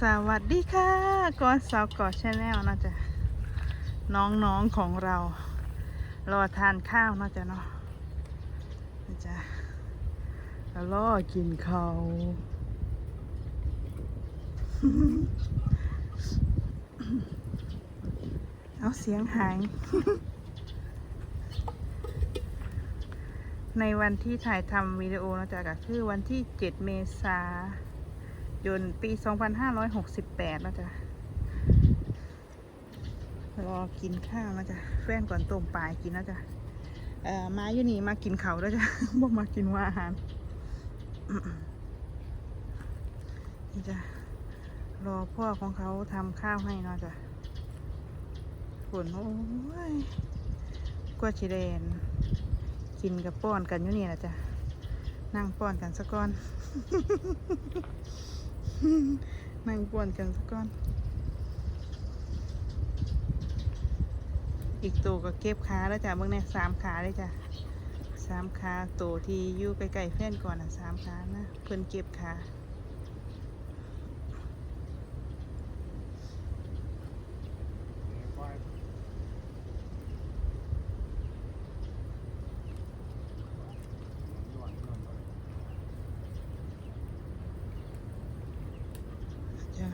สวัสดีค่ะก่อนสาวกอชาแนลนะจ๊ะน้องๆของเรา รอทานข้าวนะจ๊ะเนาะนะจ๊ะแล้วรอกินข้าวเอาเสียงหายในวันที่ถ่ายทำวิดีโอนะจ๊ะก็คือวันที่ 7 เมษายน ยนปี 2568นะจ๊ะรอกินข้าวนะจ๊ะแฟนก่อนต้มปลายกินนะจ๊ะเอ่อ มาอยู่นี่มากินเขาวด้วจ้ะบ่มากินว่าอาหาร นี่จ้ะ รอพ่อของเขาทำข้าวให้เนาะจ๊ะฝนโอ้ยกว่าชิเดนกินกับป้อนกันอยู่นี่นะจ๊ะนั่งป้อนกันสักก้อน นั่งป้อนกันสักก้อน อีกตัวก็เก็บขาแล้วจ้ะเมื่อเนี่ยสามขาเลยจ้ะสามขาตัวที่อยู่ใกล้ๆแฟนก่อนอะสามขานะ เพื่อนเก็บขา จ้ะ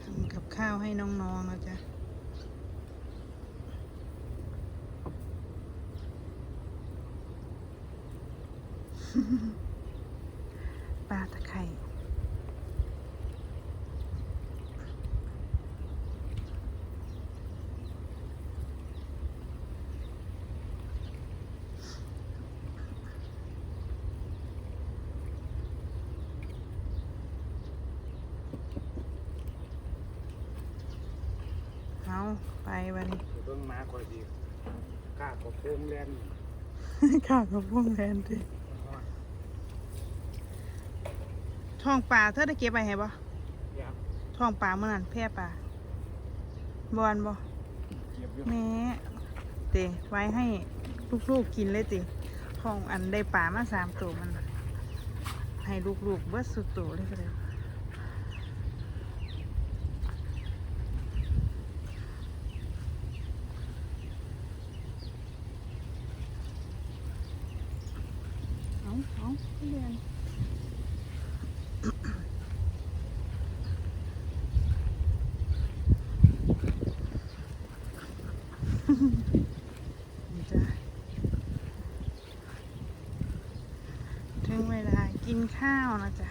ทำกับข้าวให้น้องๆนะจ๊ะปลาตะไคร่ เอาไปวันนี้เบิ่งมาคอยดีกล้าก็โค้งแลนข้าวกับพวงแทนดิท้องปลาเธอได้เก็บไปให้บ่อยากท้องปลาเมื่อนั้นแพร่ปลาบอนบ่เก็บอยู่แม่เตไว้ให้ลูกๆกินเลยติท้องอันได้ปลามาสามตัวมัน ให้ลูกๆเบิดสุดตัวเลยก็เลยเอาเอาเรียน นี่ จ้ะถึงเวลากินข้าวนะจ๊ะ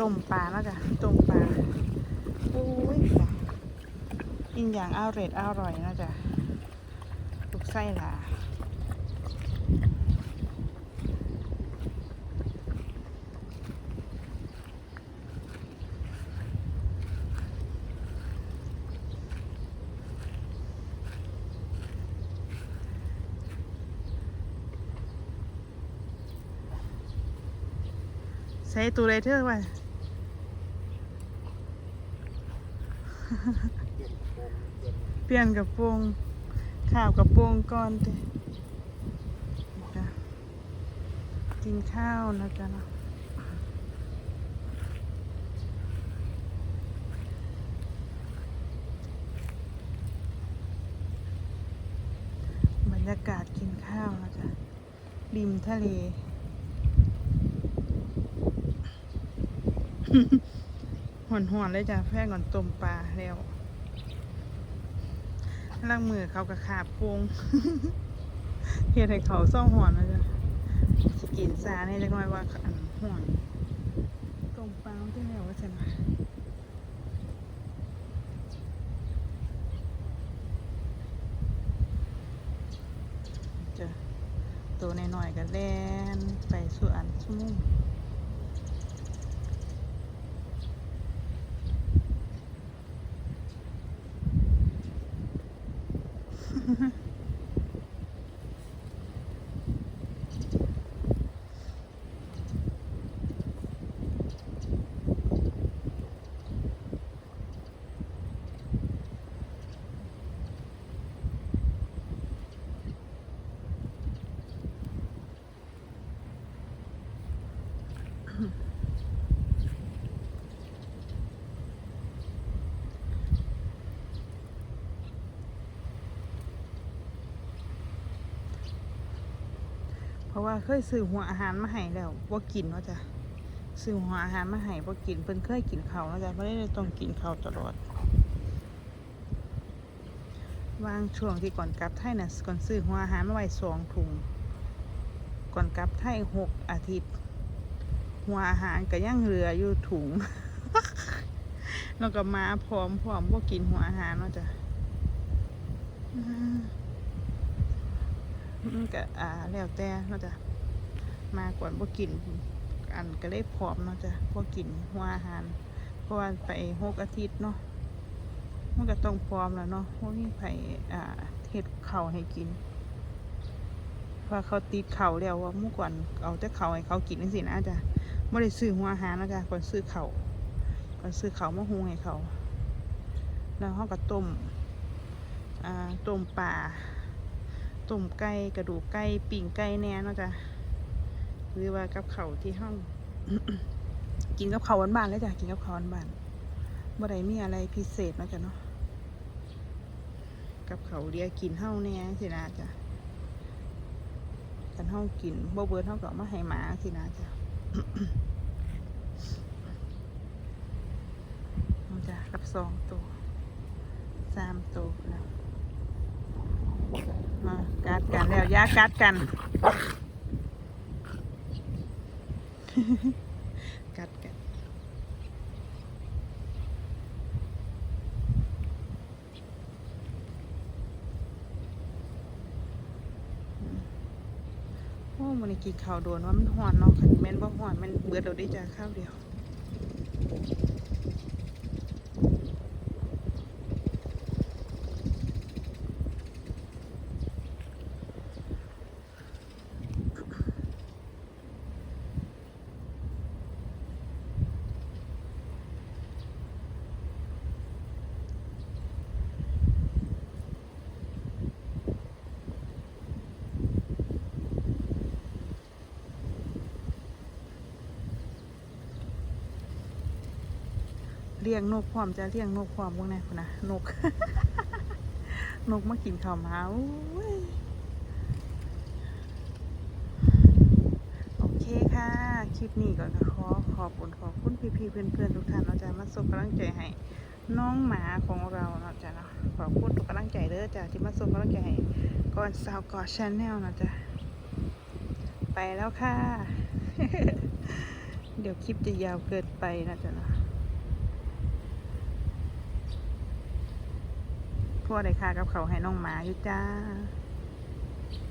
ต้มปลาแล้วจ้ะต้มปลาโอ้ยจ้ะกินอย่างอร่อยอร่อยนะจ๊ะลูกไส้หลา ใส่ตัวไรเธอระโปเปลี่ยนกระโปรงข้าวกระโปรงก่อนเตจ้กินข้าวนะจ๊ะเนาะบรรยากาศกินข้าวนะจ๊ะริมทะเล หอนหอนๆเลยจ้ะแพร่ก่อนต้มปลาแล้วล่างมือเขากระขาบโปงเฮ็ดให้เขาเศร้าหอนนะจ๊ะสิกินซาในจักหน่อยว่าอันหอนต้มปลาที่แล้วว่าใช่ไหมจ้ะตัวน้อยๆก็แล่นไปสู่อันชั่วโมง Mm-hmm. เพราะว่าเคยซื้อหัวอาหารมาให้แล้วบ่ากินเนาะจ้ะซื้อหัวอาหารมาให้บ่ากินเพิ่นเคยกินข้าวเนาะจ้ะบ่ได้ต้องกินข้าวตลอดวางช่วงที่ก่อนกลับไทยน่ะก่อนซื้อหัวอาหารมาไว้สองถุงก่อนกลับไทยหกอาทิตย์ หัวอาหารก็ยังเหลืออยู่ถุงแล้วก็มาพร้อมพร้อมบ่กินหัวอาหารเนาะจ้ะ ก็อ่าแล้วแต่เนาะจ้ะมาก่อนบ่กิน อันก็เลยพร้อมเนาะจ้ะบ่กินหัวอาหาร เพราะว่าไปหกอาทิตย์เนาะมันก็ต้องพร้อมแล้วเนาะบ่มีไผอ่าเฮ็ดข้าให้กินเพราะเขาติดข้าแล้วว่าเมื่อก่อนเอาแต่ข้าให้เขากินจังซี่นะจ้ะบ่ได้ซื้อหัวอาหารนาะจ้ะก่อนซื้อเข้าวก่อนซื้อเข้ามาหุงให้เขา แล้วเฮาก็ต้มอ่าต้มปลา ต้มไก่กระดูกไก่ปิ่งไก่แน่เนาะจ้ะหรือว่ากับเขาที่ห้องกินกับเขาวบ้านๆเลยจ้ะกินกับเขาวบ้านๆบ่ได้มีอะไรพิเศษเนาะจ้ะเนาะกับเขาเดียกินเฮาแน่สินะจ้ะกันเฮากินบ่เบิดเฮาก็เอามาให้หมาสินะจ้ะจ้ะกับสองตัวสามตัวแล้ว กัดกันแล้วยากัดกัน กัดกันอืมโอ้มันกินข้าวโดนว่ามันห่อนเนาะคันแม่นบ่ห่อนมันเบิดเราได้จ้าข้าวเดียว เลี้ยงนกพร้อมจะเลี้ยงนกพร้อมพวกนี้พุ่นนะนก นกมากินข้าวมาโอ้ยโอเคค่ะ คลิปนี้ก็ขอขอบคุณขอบคุณพี่ๆเพื่อนๆทุกท่านเนาจะมาส่งกำลังใจให้น้องหมาของเราเนาะจ้ะเนาะขอบคุณทุกกำลังใจเด้อจ้ะที่มาส่งกำลังใจให้ก่อนสาวก่อชาแนลนะจ้ะไปแล้วค่ะ เดี๋ยวคลิปจะยาวเกินไปนะจ๊ะนะ พ่อได้ค่ากับเขาให้น้องหมาอยู่จ้า